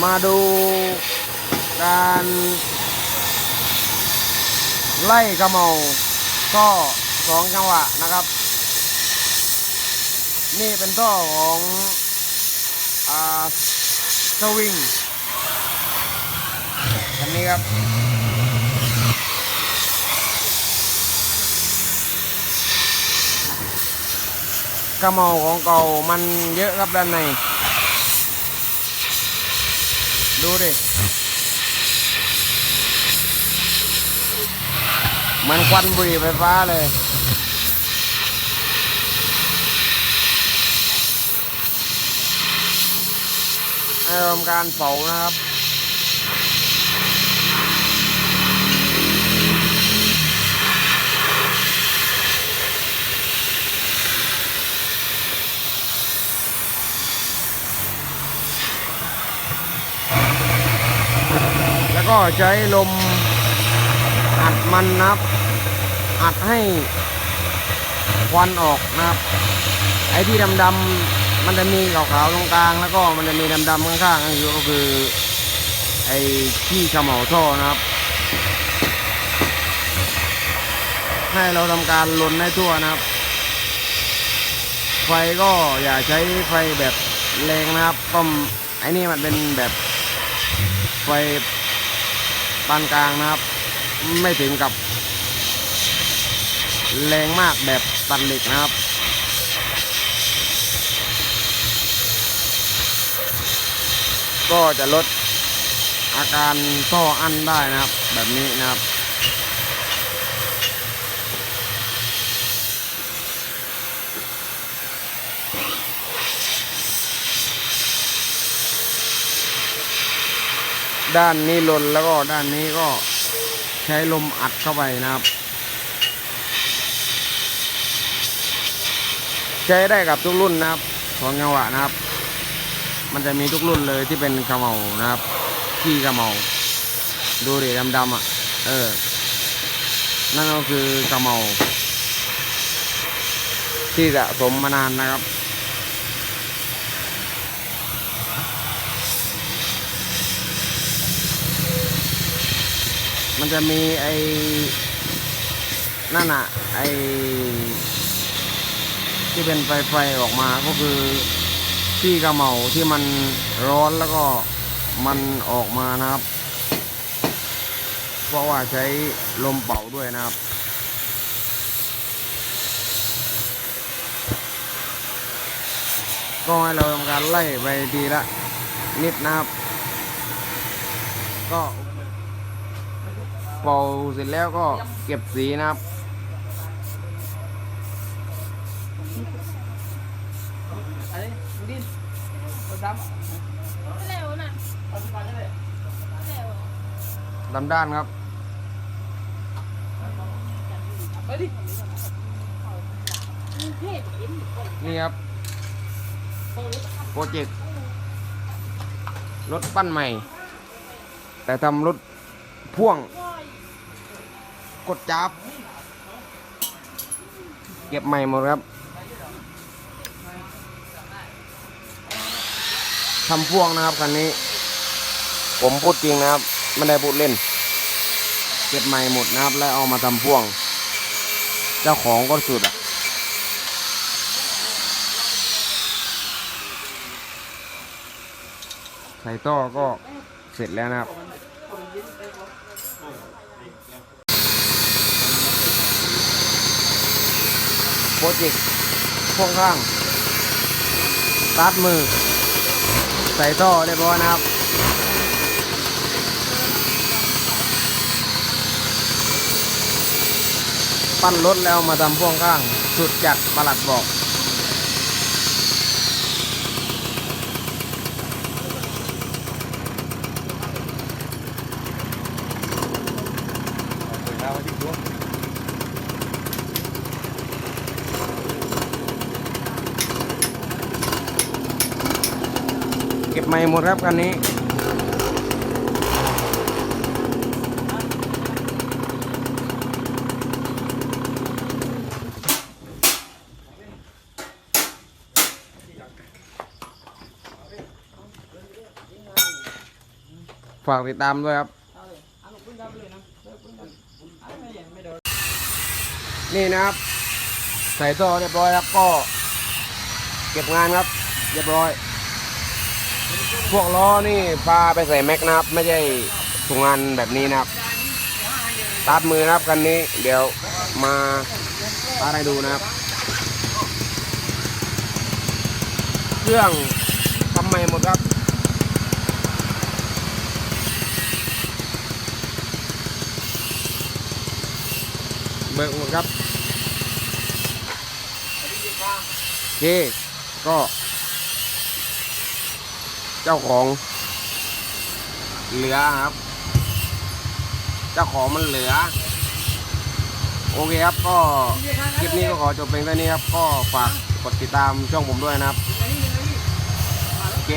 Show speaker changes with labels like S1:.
S1: มาดูการไล่กระเมาท่อสองจังหวะนะครับ นี่เป็นท่อของอ่าสวิงคันนี้ครับ กระเมาของเก่ามันเยอะครับด้านใน ดูดิ มันควันบุหรี่ไฟฟ้าเลย ให้ทำการเผานะครับ ก็ใช้ลมอัดมันนะครับ อัดให้ควันออกนะครับ ไอ้ที่ดำๆมันจะมีขาวๆตรงกลาง แล้วก็มันจะมีดำๆข้างๆนั่นคือก็คือไอ้ที่เขม่าท่อนะครับ ให้เราทำการลนให้ทั่วนะครับ ไฟก็อย่าใช้ไฟแบบแรงนะครับก็ไอ้นี่มันเป็นแบบไฟ ปานกลางนะครับ ไม่ถึงกับ แรงมากแบบตัดเหล็กนะครับก็จะลดอาการท่ออั้นได้นะครับ แบบนี้นะครับ ด้านนี้ลนแล้วก็ด้านนี้ก็ใช้ลมอัดเข้าไปนะครับ ใช้ได้กับทุกรุ่นนะครับของจังหวะนะครับ มันจะมีทุกรุ่นเลยที่เป็นกระเมานะครับขี้กระเมา ดูดิดำๆอะเออ นั่นก็คือกระเมา ที่สะสมมานานนะครับ มันจะมีไอ้นั่นอะไอ้ที่เป็นไฟไฟออกมาก็คือที่กระเหมาที่มันร้อนแล้วก็มันออกมานะครับ เพราะว่าใช้ลมเป่าด้วยนะครับก็ให้เราทำการไล่ไปทีละนิดนะครับ ก็ เป่าเสร็จแล้วก็เก็บสีนะครับ
S2: อะไรดินดำ
S3: เร็วน่ะ
S2: เอาสบายได้เลย
S3: เร็ว
S1: ดำด้านครับ
S2: ไปดิ
S3: นี่
S1: ครับ โปรเจกต์รถปั้นใหม่ แต่ทำรถพ่วง กดจับ เก็บใหม่หมดครับทำพ่วงนะครับคันนี้ ผมพูดจริงนะครับ ไม่ได้พูดเล่น เก็บใหม่หมดนะครับ แล้วเอามาทำพ่วง เจ้าของก็สุดอะใส่ท่อก็เสร็จแล้วนะครับ ปรเจกต์พ่วงข้างตัดมือ ใส่ท่อเรียบร้อยนะครับ ปั้นรถแล้วมาทำพ่วงข้าง สุดจัดประหลัดบอก เก็บใหม่หมดครับคันนี้ ฝากติดตามด้วยครับ นี่นะครับ ใส่ท่อเรียบร้อยครับก็ เก็บงานครับ เรียบร้อย พวกล้อนี่พาไปใส่แม็กนะครับ ไม่ใช่ถุงงานแบบนี้นะครับตัดมือนะครับกันนี้ เดี๋ยวมาตัดให้ดูนะครับ เครื่องทำใหม่หมดครับเบิกหมดครับโอเคก็ เจ้าของเหลือครับ เจ้าของมันเหลือ โอเคครับ ก็คลิปนี้ก็ขอจบเพียงเท่านี้ครับ ก็ฝากกดติดตามช่องผมด้วยนะครับ โอเค